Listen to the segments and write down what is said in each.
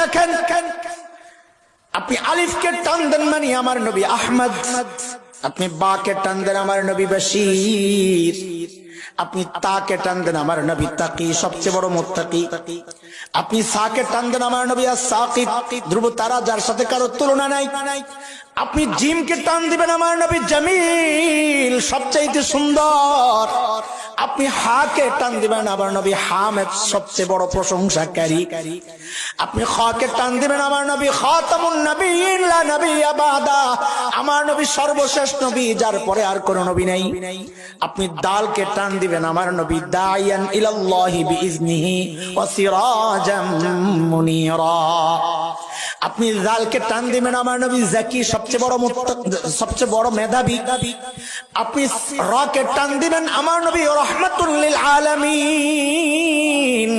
দেখেন, আপনি আলিফকে টান দেন মানে আমার নবী আহমদ। আপনি বাকে টান দেন আমার নবী বশির। আপনি তাকে টান দেন আমার নবী তাকি, সবচেয়ে বড় মোত্তাকি। আপনি সাকে টান দেন আমার নবী সাকি ধ্রুব তারা যার সাথে কারও তুলনা নাই। আপনি জিমকে টান দিবেন আমার নবী জামিল, সবচাইতে সুন্দর। আপনি হাকে টান দিবেন? আমার নবী হামেদ সবচেয়ে বড় প্রশংসাকারী। আপনি খাকে টান দিবেন? আমার নবী খাতামুন নবীন লা নবী আবাদা। আমার নবী সর্বশেষ নবী, যার পরে আর কোন নবী নাই। আপনি দালকে টান দিবেন? আমার নবী দায়ান ইলাল্লাহি বিইজনিহি ওয়া সিরাজাম মুনিরা। আপনি জালকে টান দিবেন আমার নবী, জাকি সবচেয়ে বড় সবচেয়ে বড় মেধাবী। আপনি রকে টান দিবেন আমার নবী রহমাতুল্লিল আলামিন।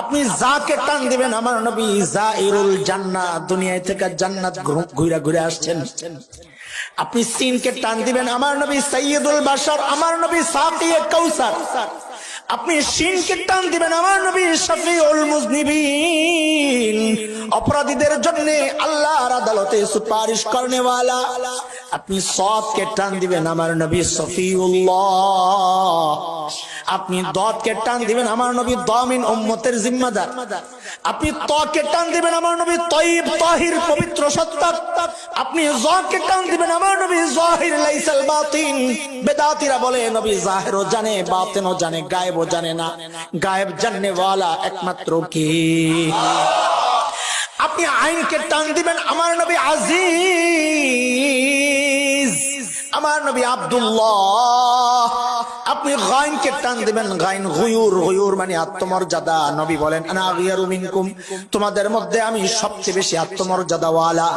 আপনি যাকে টান দিবেন আমার নবী, জাইরুল জান্নাত দুনিয়ায় থেকে জান্নাত ঘুরে ঘুরে আসছেন। আপনি সিনকে টান দিবেন আমার নবী সৈয়দুল বাশার, আমার নবী সাকিয়ে কৌসার আপনি সিনকে টান দিবেন আমার নবী শফি উল মুজনিবিন। অপরাধীদের জন্য আল্লাহর আদালতে সুপারিশ করনেওয়ালা। আপনি সবকে টান দিবেন আমার নবী সফিউল্লাহ আপনি দতকে টান দিবেন আমার নবী দমিন উম্মতের জিম্মাদার। আপনি তকে টান দিবেন আমার নবী তয়িব তাহির পবিত্র সত্তা। আপনি জকে টান দিবেন আমার নবী জাহির লাইসাল বাতিন। বেদাতিরা বলে, নবী জাহিরও জানে বাতিনও জানে গায়েবও জানে না। গায়েব জাননে ওয়ালা একমাত্র কে? আপনি আইনকে টান দিবেন আমার নবী আজিজ। আমার নবী আব্দুল্লাহ। আপনি গাইনকে টান দিবেন, গাইন গুয়ুর গুয়ুর মানে আত্মমর্যাদা। নবী বলেন, আনা গিয়ারু মিনকুম তোমাদের মধ্যে আমি সবচেয়ে বেশি আত্মমর্যাদাওয়ালা।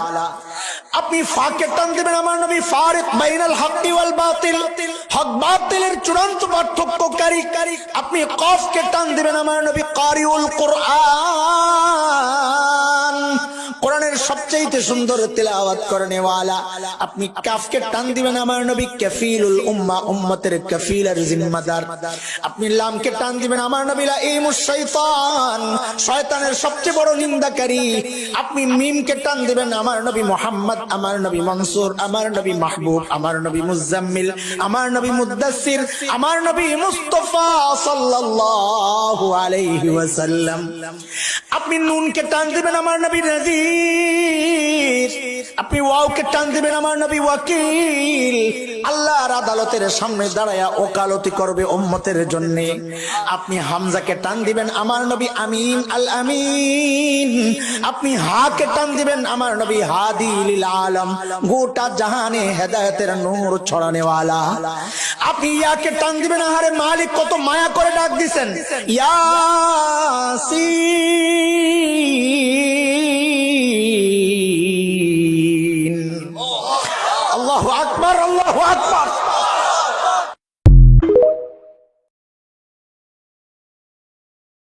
আপনি ফাকে টান দিবেন, আমার নবী ফারিক বাইনাল হক ওয়াল বাতিল। হক বাতিলের চূড়ান্ত পার্থক্যকারী। আপনি কফকে টান দিবেন, আমার নবী কারিউল কোরআন। কোরআনের সবচাইতে সুন্দর তেলাওয়াত করেনেওয়ালা আপনি কাফকে টান দিবেন আমার নবী, কাফিলুল উম্মা, উম্মতের কাফিলের জিম্মাদার। আপনি লামকে টান দিবেন আমার নবী লাইমুশ শয়তান। শয়তানের সবচেয়ে বড় নিন্দাকারী। আপনি মিমকে টান দিবেন আমার নবী মোহাম্মদ, আমার নবী মনসুর, আমার নবী মাহবুব, আমার নবী মুজাম্মিল, আমার নবী মুদাসসির, আমার নবী মুস্তাফা সাল্লাল্লাহু আলাইহি ওয়াসাল্লাম। আপনি নুনকে টান দিবেন আমার নবী নাজির। আপনি ওয়াওকে টান দিবেন আমার নবী ওয়াকিল। আল্লাহর আদালতের সামনে দাঁড়ায়া ওকালতি করবে উম্মতের জন্য। আপনি হামজাকে টান দিবেন আমার নবী আমিন আল আমিন। আপনি হাকে টান দিবেন আমার নবী হাদি লিল আলম। গোটা জাহানে হেদায়েতের নূর ছড়ানে ওয়ালা আপনি ইয়াকে টান দিবেন, আহারে মালিক কত মায়া করে ডাক দিছেন। ইয়াসিন। আকবার